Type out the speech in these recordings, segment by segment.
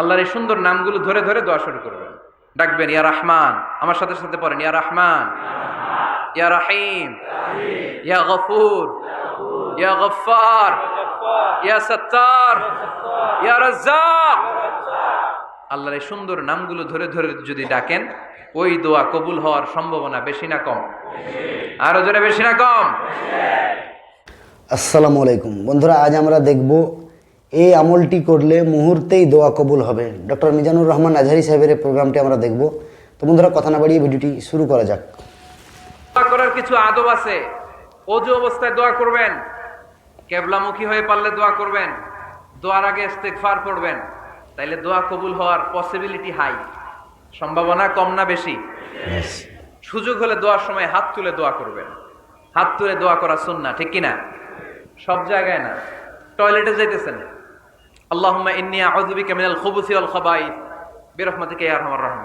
আল্লাহর এই সুন্দর নামগুলো ধরে ধরে দোয়া শুরু করবেন। ডাকবেন, ইয়া রহমান। আমার সাথে সাথে পড়েন, ইয়া রহমান। ইয়া রাহিম। ইয়া গফুর। ইয়া গফার ইয়া সত্তার। ইয়া রাজ্জাক। আল্লাহর এই সুন্দর নামগুলো ধরে ধরে যদি ডাকেন, ওই দোয়া কবুল হওয়ার সম্ভাবনা বেশি না কম? আরও জোরে বেশি না কম? আসসালামু আলাইকুম। বন্ধুরা, আজ আমরা দেখব এই আমলটি করলে মুহূর্তেই দোয়া কবুল হবে। ডক্টর মিজানুর রহমান আজহারি সাহেবের প্রোগ্রামটি আমরা দেখব। তো বন্ধুরা কথা না বাড়িয়ে ভিডিওটি শুরু করা যাক। দোয়া করার কিছু আদব আছে। অজু অবস্থায় দোয়া করবেন। কেবলামুখী হয়ে পারলে দোয়া করবেন। দোয়ার আগে ইস্তেগফার করবেন তাইলে দোয়া কবুল হওয়ার পসিবিলিটি হাই সম্ভাবনা কম না বেশি। সুযোগ হলে দোয়ার সময় হাত তুলে দোয়া করবেন। হাত তুলে দোয়া করা শুন না ঠিক কিনা? সব জায়গায় না। টয়লেটে যাইতেছেন। আল্লাহুম্মা ইন্নী আউযু বিকা মিনাল খুবুসি ওয়াল খাবাইথ বিরহমাতিকা আরহামার রাহিম।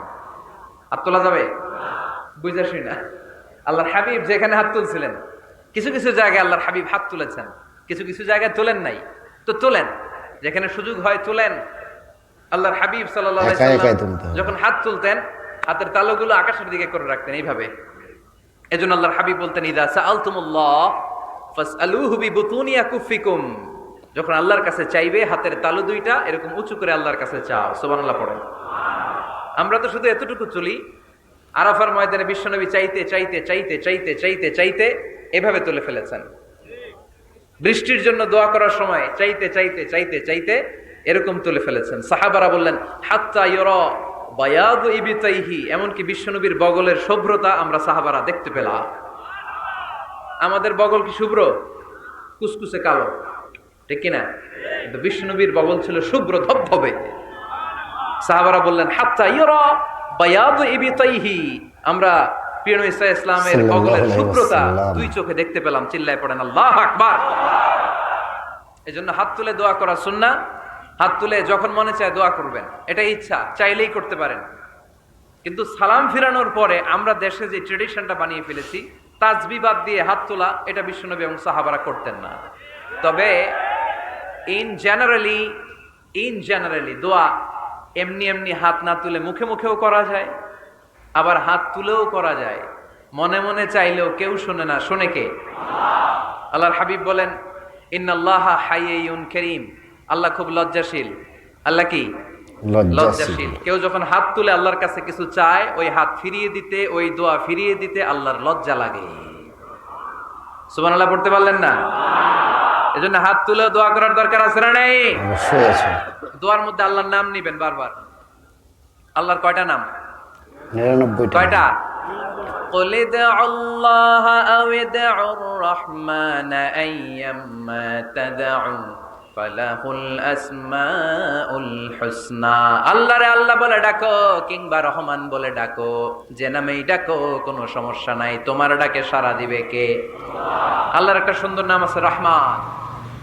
হাত তোলা যাবে? না। আল্লাহর হাবিব যেখানে হাত তুলছিলেন কিছু কিছু জায়গায় আল্লাহর হাবিব হাত তুলেছেন কিছু কিছু জায়গায় তোলেন নাই। তো তোলেন যেখানে সুযোগ হয় তোলেন। আল্লাহর হাবিব হবে। যখন হাত তুলতেন হাতের তালুগুলো আকাশের দিকে করে রাখতেন এইভাবে। এজন্য আল্লাহর হাবিব বলতেন ইদা সাআলতুমুল্লাহ ফাসআলুহু বিবুতুনি আকুফিকুম যখন আল্লাহর কাছে চাইবে, হাতের তালু দুইটা, এরকম উঁচু করে আল্লাহর কাছে চাও, সুবহানাল্লাহ পড়েন। আমরা তো শুধু এতটুকু চলি। আরাফার ময়দানে বিশ্বনবী চাইতে চাইতে চাইতে চাইতে চাইতে চাইতে এভাবে তুলে ফেলেছেন। বৃষ্টির জন্য দোয়া করার সময় চাইতে চাইতে চাইতে চাইতে এরকম তুলে ফেলেছেন। সাহাবারা বললেন, হাত্তা ইয়র বায়াদ এমনকি বিশ্বনবীর বগলের শুভ্রতা আমরা সাহাবারা দেখতে পেলাম। আমাদের বগল কি শুভ্র? কুসকুসে কালো। ঠিক কিনা? কিন্তু বিষ্ণুনবীর বগল ছিল শুভ্র ধবধবে। সাহাবারা বললেন হাত্তা ইয়রা বায়াদ ইবিতাইহি। আমরা প্রিয় ইসা ইসলামের বগলের শুভ্রতা দুই চোখে দেখতে পেলাম চিল্লায় পড়েন আল্লাহ আকবার! এজন্য হাত তুলে দোয়া করা সুন্না হাত তুলে যখন মনে চায় দোয়া করবেন। এটা ইচ্ছা চাইলেই করতে পারেন। কিন্তু সালাম ফিরানোর পরে আমরা দেশে যে ট্রেডিশনটা বানিয়ে ফেলেছি তাজবি বাদ দিয়ে হাত তোলা এটা বিশ্বনবী এবং সাহাবারা করতেন না। তবে ইন জেনারেলি ইন জেনারেলি দোয়া এমনি এমনি হাত না তুলে মুখে মুখেও করা যায় আবার হাত তুলেও করা যায়। মনে মনে চাইলেও কেউ শোনে না শোনে কে? আল্লাহর হাবিব বলেন ইন্নাল্লাহ হাইয়ুন করিম। আল্লাহ খুব লজ্জাশীল। আল্লাহ কি? লজ্জাশীল। কেউ যখন হাত তুলে আল্লাহর কাছে কিছু চায় ওই হাত ফিরিয়ে দিতে ওই দোয়া ফিরিয়ে দিতে আল্লাহর লজ্জা লাগে। সুবহানাল্লাহ পড়তে পারলেন না? এজন্য হাত তুলে দোয়া করার দরকার আছে না নেই অবশ্যই আছে দোয়ার মধ্যে আল্লাহর নাম নিবেন বারবার আল্লাহর কয়টা নাম নিরানব্বইটা কয়টা قل ادعوا الله أو ادعوا الرحمن أيما تدعوا فله الأسماء الحسنى আল্লাহ রে আল্লাহ বলে ডাকো কিংবা রহমান বলে ডাকো যে নামেই ডাকো কোনো সমস্যা নাই তোমার ডাকে সারা দিবে কে আল্লাহর একটা সুন্দর নাম আছে রহমান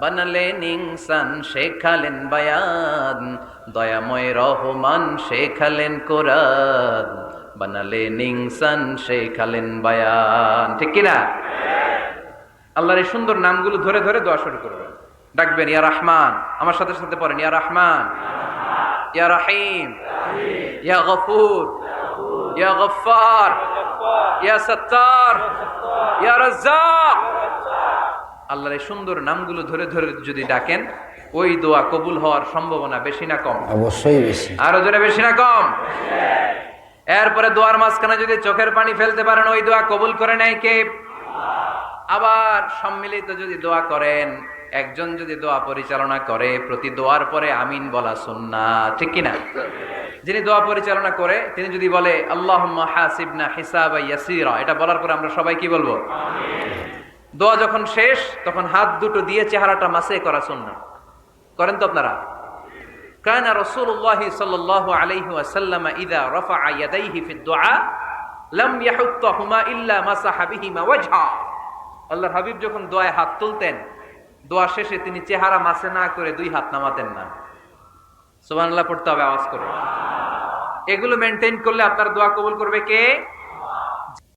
বানালেন ইনসান শেখালেন বায়ান, দয়াময় রহমান শেখালেন কোরআন বানালেন ইনসান শেখালেন বায়ান। ঠিক কিনা? আল্লাহর এই সুন্দর নামগুলো ধরে ধরে দোয়া শুরু করবেন। ডাকবেন, ইয়া রহমান। আমার সাথে সাথে পড়েন, ইয়া রহমান। ইয়া রাহিম। ইয়া গফুর। ইয়া গফার ইয়া সত্তার। ইয়া রাজ্জাক। আল্লাহর এই সুন্দর নামগুলো ধরে ধরে যদি ডাকেন ওই দোয়া কবুল হওয়ার সম্ভাবনা বেশি না কম? অবশ্যই বেশি। আরও জোরে বেশি না কম? এরপরে দোয়ার মাঝখানে যদি চোখের পানি ফেলতে পারেন ওই দোয়া কবুল করে নেয় কে? আবার সম্মিলিত যদি দোয়া করেন একজন যদি দোয়া পরিচালনা করে প্রতি দোয়ার পরে আমিন বলা সুন্না ঠিক কিনা? যিনি দোয়া পরিচালনা করে তিনি যদি বলে আল্লাহ হাসিবনা হিসাব ইয়াসিরা এটা বলার পরে আমরা সবাই কি বলব? দোয়া যখন শেষ, তখন হাত দুটো দিয়ে চেহারাটা মাসে করা সুন্না করেন তো আপনারা? কানা রসুল্লাহ সাল আলাইহি আসাল্লাম ইদা রফা ইয়াদাইহি ফি দোয়া লাম ইয়াহুত্তাহুমা ইল্লা মাসাহা বিহিমা ওয়াজহা। আল্লাহর হাবিব যখন দোয়ায় হাত তুলতেন, দোয়া শেষে তিনি চেহারা মাসে না করে দুই হাত নামাতেন না। সুবহানাল্লাহ, পড়তে হবে আওয়াজ করে। এগুলো মেনটেন করলে আপনার দোয়া কবুল করবে কে?